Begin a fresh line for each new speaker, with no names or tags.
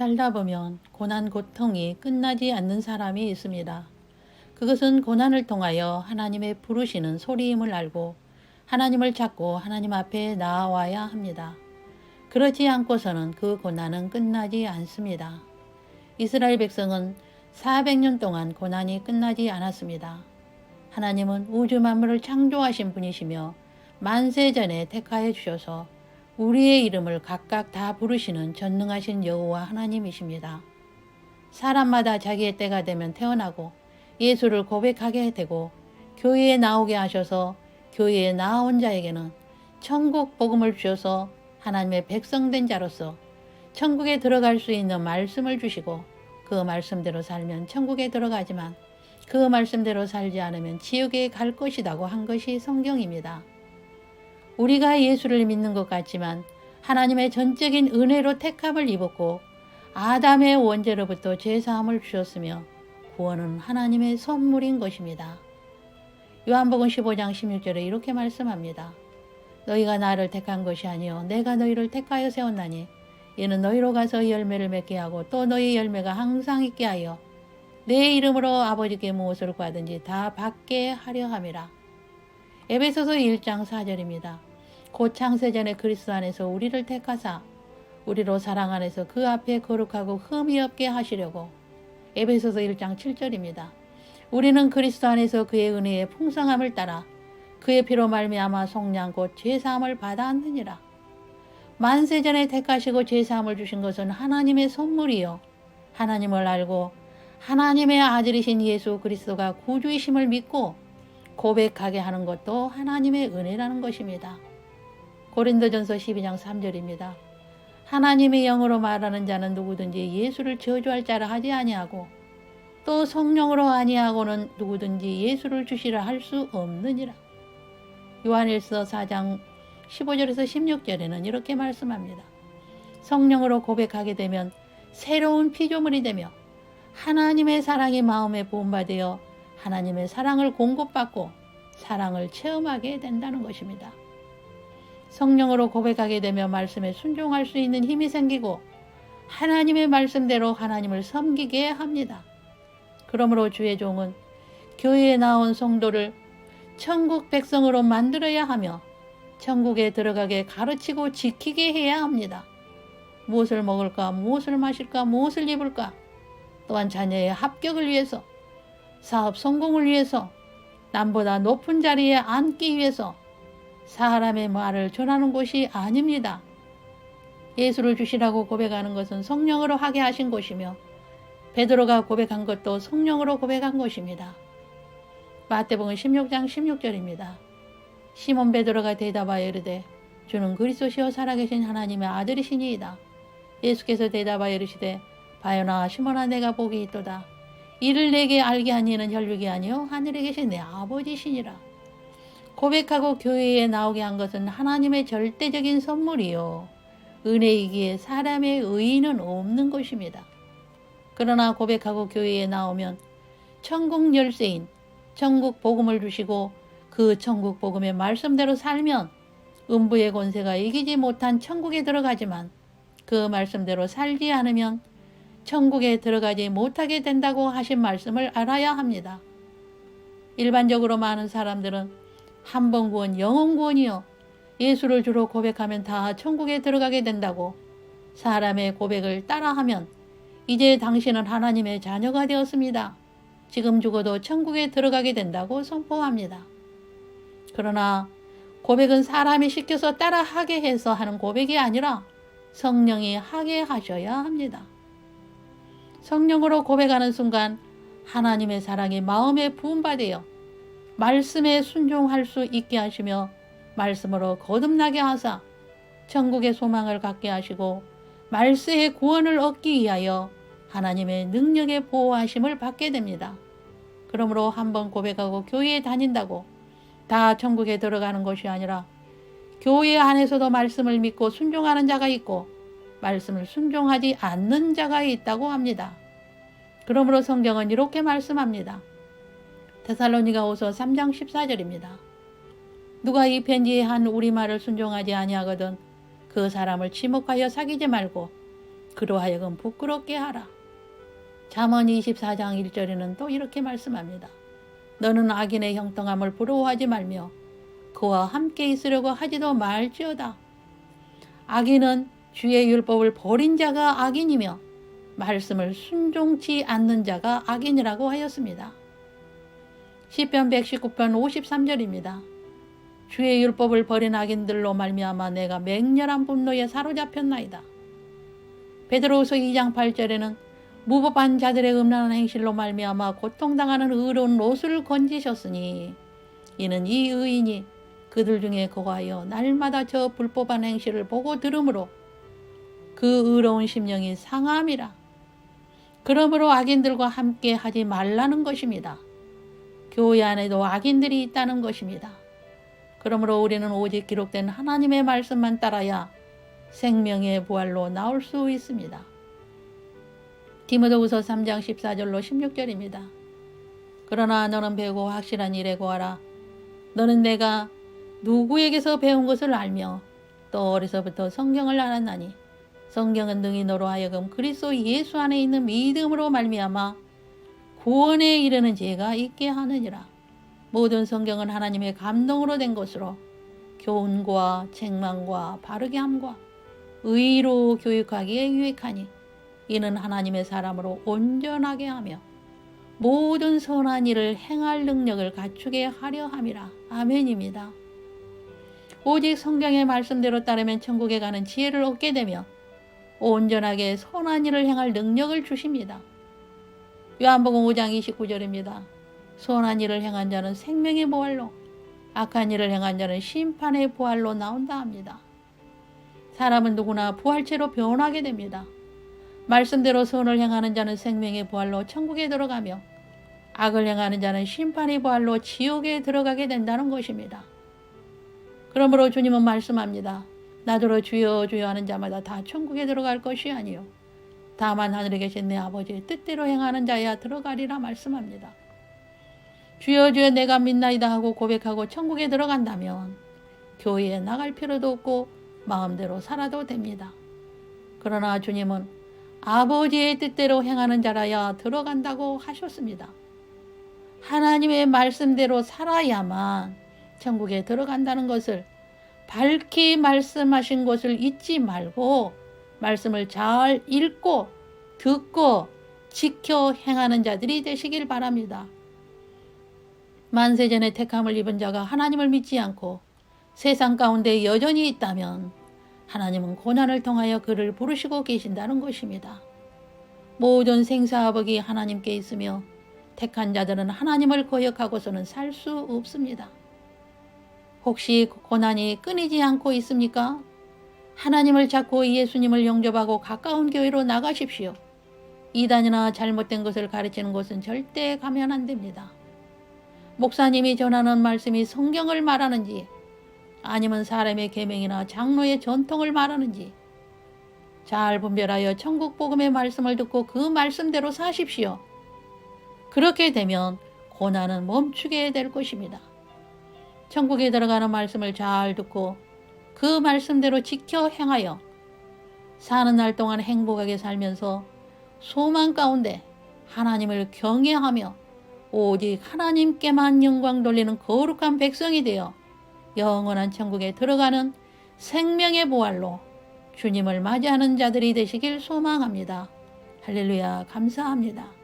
살다 보면 고난 고통이 끝나지 않는 사람이 있습니다. 그것은 고난을 통하여 하나님의 부르시는 소리임을 알고 하나님을 찾고 하나님 앞에 나아와야 합니다. 그렇지 않고서는 그 고난은 끝나지 않습니다. 이스라엘 백성은 400년 동안 고난이 끝나지 않았습니다. 하나님은 우주 만물을 창조하신 분이시며 만세 전에 택하여 주셔서 우리의 이름을 각각 다 부르시는 전능하신 여호와 하나님이십니다. 사람마다 자기의 때가 되면 태어나고 예수를 고백하게 되고 교회에 나오게 하셔서 교회에 나온 자에게는 천국 복음을 주셔서 하나님의 백성된 자로서 천국에 들어갈 수 있는 말씀을 주시고 그 말씀대로 살면 천국에 들어가지만 그 말씀대로 살지 않으면 지옥에 갈 것이라고 한 것이 성경입니다. 우리가 예수를 믿는 것 같지만 하나님의 전적인 은혜로 택함을 입었고 아담의 원죄로부터 죄사함을 주셨으며 구원은 하나님의 선물인 것입니다. 요한복음 15장 16절에 이렇게 말씀합니다. 너희가 나를 택한 것이 아니요 내가 너희를 택하여 세웠나니 이는 너희로 가서 열매를 맺게 하고 또 너희 열매가 항상 있게 하여 내 이름으로 아버지께 무엇을 구하든지 다 받게 하려 함이라. 에베소서 1장 4절입니다. 곧 창세전에 그리스도 안에서 우리를 택하사 우리로 사랑 안에서 그 앞에 거룩하고 흠이 없게 하시려고 에베소서 1장 7절입니다. 우리는 그리스도 안에서 그의 은혜의 풍성함을 따라 그의 피로 말미암아 속량 곧 죄사함을 받아왔느니라. 만세전에 택하시고 죄사함을 주신 것은 하나님의 선물이요 하나님을 알고 하나님의 아들이신 예수 그리스도가 구주이심을 믿고 고백하게 하는 것도 하나님의 은혜라는 것입니다. 고린도전서 12장 3절입니다. 하나님의 영으로 말하는 자는 누구든지 예수를 저주할 자라 하지 아니하고 또 성령으로 아니하고는 누구든지 예수를 주시라 할 수 없느니라. 요한일서 4장 15절에서 16절에는 이렇게 말씀합니다. 성령으로 고백하게 되면 새로운 피조물이 되며 하나님의 사랑이 마음에 부음받아 하나님의 사랑을 공급받고 사랑을 체험하게 된다는 것입니다. 성령으로 고백하게 되며 말씀에 순종할 수 있는 힘이 생기고 하나님의 말씀대로 하나님을 섬기게 합니다. 그러므로 주의 종은 교회에 나온 성도를 천국 백성으로 만들어야 하며 천국에 들어가게 가르치고 지키게 해야 합니다. 무엇을 먹을까, 무엇을 마실까, 무엇을 입을까, 또한 자녀의 합격을 위해서, 사업 성공을 위해서, 남보다 높은 자리에 앉기 위해서 사람의 말을 전하는 것이 아닙니다. 예수를 주시라고 고백하는 것은 성령으로 하게 하신 것이며 베드로가 고백한 것도 성령으로 고백한 것입니다. 마태복음 16장 16절입니다. 시몬 베드로가 대답하여 이르되 주는 그리스도시요 살아계신 하나님의 아들이시니이다. 예수께서 대답하여 이르시되 바요나 시몬아 내가 복이 있도다. 이를 내게 알게 하니는 혈육이 아니요 하늘에 계신 내 아버지시니라. 고백하고 교회에 나오게 한 것은 하나님의 절대적인 선물이요. 은혜이기에 사람의 의의는 없는 것입니다. 그러나 고백하고 교회에 나오면 천국 열쇠인 천국 복음을 주시고 그 천국 복음의 말씀대로 살면 음부의 권세가 이기지 못한 천국에 들어가지만 그 말씀대로 살지 않으면 천국에 들어가지 못하게 된다고 하신 말씀을 알아야 합니다. 일반적으로 많은 사람들은 한 번 구원 영원 구원이요. 예수를 주로 고백하면 다 천국에 들어가게 된다고 사람의 고백을 따라하면 이제 당신은 하나님의 자녀가 되었습니다. 지금 죽어도 천국에 들어가게 된다고 선포합니다. 그러나 고백은 사람이 시켜서 따라하게 해서 하는 고백이 아니라 성령이 하게 하셔야 합니다. 성령으로 고백하는 순간 하나님의 사랑이 마음에 부음받아요. 말씀에 순종할 수 있게 하시며 말씀으로 거듭나게 하사 천국의 소망을 갖게 하시고 말세의 구원을 얻기 위하여 하나님의 능력의 보호하심을 받게 됩니다. 그러므로 한번 고백하고 교회에 다닌다고 다 천국에 들어가는 것이 아니라 교회 안에서도 말씀을 믿고 순종하는 자가 있고 말씀을 순종하지 않는 자가 있다고 합니다. 그러므로 성경은 이렇게 말씀합니다. 테살로니가후서 3장 14절입니다. 누가 이 편지에 한 우리말을 순종하지 아니하거든 그 사람을 지목하여 사귀지 말고 그로 하여금 부끄럽게 하라. 잠언 24장 1절에는 또 이렇게 말씀합니다. 너는 악인의 형통함을 부러워하지 말며 그와 함께 있으려고 하지도 말지어다. 악인은 주의 율법을 버린 자가 악인이며 말씀을 순종치 않는 자가 악인이라고 하였습니다. 시편 119편 53절입니다. 주의 율법을 버린 악인들로 말미암아 내가 맹렬한 분노에 사로잡혔나이다. 베드로후서 2장 8절에는 무법한 자들의 음란한 행실로 말미암아 고통당하는 의로운 롯을 건지셨으니 이는 이 의인이 그들 중에 거하여 날마다 저 불법한 행실을 보고 들으므로 그 의로운 심령이 상함이라. 그러므로 악인들과 함께 하지 말라는 것입니다. 교회 안에도 악인들이 있다는 것입니다. 그러므로 우리는 오직 기록된 하나님의 말씀만 따라야 생명의 부활로 나올 수 있습니다. 디모데후서 3장 14절로 16절입니다. 그러나 너는 배우고 확실한 일에 구하라. 너는 내가 누구에게서 배운 것을 알며 또 어려서부터 성경을 알았나니 성경은 능히 너로 하여금 그리스도 예수 안에 있는 믿음으로 말미암아 구원에 이르는 지혜가 있게 하느니라. 모든 성경은 하나님의 감동으로 된 것으로 교훈과 책망과 바르게 함과 의로 교육하기에 유익하니 이는 하나님의 사람으로 온전하게 하며 모든 선한 일을 행할 능력을 갖추게 하려 함이라. 아멘입니다. 오직 성경의 말씀대로 따르면 천국에 가는 지혜를 얻게 되며 온전하게 선한 일을 행할 능력을 주십니다. 요한복음 5장 29절입니다. 선한 일을 행한 자는 생명의 부활로 악한 일을 행한 자는 심판의 부활로 나온다 합니다. 사람은 누구나 부활체로 변하게 됩니다. 말씀대로 선을 행하는 자는 생명의 부활로 천국에 들어가며 악을 행하는 자는 심판의 부활로 지옥에 들어가게 된다는 것입니다. 그러므로 주님은 말씀합니다. 나더러 주여 주여 하는 자마다 다 천국에 들어갈 것이 아니요 다만 하늘에 계신 내 아버지의 뜻대로 행하는 자야 들어가리라 말씀합니다. 주여 주여 내가 믿나이다 하고 고백하고 천국에 들어간다면 교회에 나갈 필요도 없고 마음대로 살아도 됩니다. 그러나 주님은 아버지의 뜻대로 행하는 자라야 들어간다고 하셨습니다. 하나님의 말씀대로 살아야만 천국에 들어간다는 것을 밝히 말씀하신 것을 잊지 말고 말씀을 잘 읽고 듣고 지켜 행하는 자들이 되시길 바랍니다. 만세전에 택함을 입은 자가 하나님을 믿지 않고 세상 가운데 여전히 있다면 하나님은 고난을 통하여 그를 부르시고 계신다는 것입니다. 모든 생사화복이 하나님께 있으며 택한 자들은 하나님을 거역하고서는 살 수 없습니다. 혹시 고난이 끊이지 않고 있습니까? 하나님을 찾고 예수님을 영접하고 가까운 교회로 나가십시오. 이단이나 잘못된 것을 가르치는 곳은 절대 가면 안 됩니다. 목사님이 전하는 말씀이 성경을 말하는지 아니면 사람의 계명이나 장로의 전통을 말하는지 잘 분별하여 천국 복음의 말씀을 듣고 그 말씀대로 사십시오. 그렇게 되면 고난은 멈추게 될 것입니다. 천국에 들어가는 말씀을 잘 듣고 그 말씀대로 지켜 행하여 사는 날 동안 행복하게 살면서 소망 가운데 하나님을 경외하며 오직 하나님께만 영광 돌리는 거룩한 백성이 되어 영원한 천국에 들어가는 생명의 부활로 주님을 맞이하는 자들이 되시길 소망합니다. 할렐루야 감사합니다.